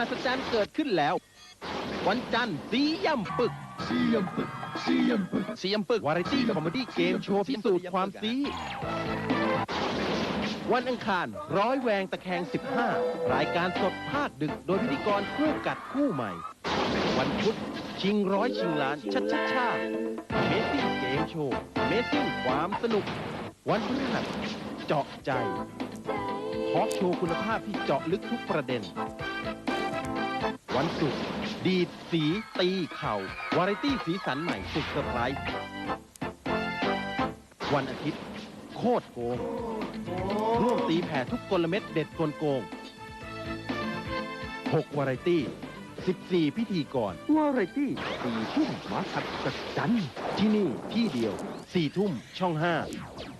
หัศจรรย์เกิดขึ้นแล้ว วันจันทร์สีย่ำปึกสียมปึกสียมปึกสีย่ำปึกวาไรตี้คอมเมดี้เกมโชว์พิสูจน์ความซีวันอังคารร้อยแวงตะแคง 15 รายการสดภาคดึกโดยพิธีกรคู่กัดคู่ใหม่ วันพุธชิงร้อยชิงล้าน ชัดชัดชาเมสซิ่งเกมโชว์เมสซิ่งความสนุก วันพฤหัสเจาะใจทอล์กโชว์คุณภาพที่เจาะลึกทุกประเด็น วันศุกร์ดีดสีตีเข่าวาไรตี้สีสันใหม่สุดเซอร์ไพรส์วันอาทิตย์ โคตรโกง ร่วมตีแผ่ทุกกลเม็ดเด็ดกลโกง 6 วาไรตี้ 14 พิธีกรวาไรตี้สี่ทุ่มมาขัดจัดจันที่นี่ที่เดียว 4 ทุ่มช่อง 5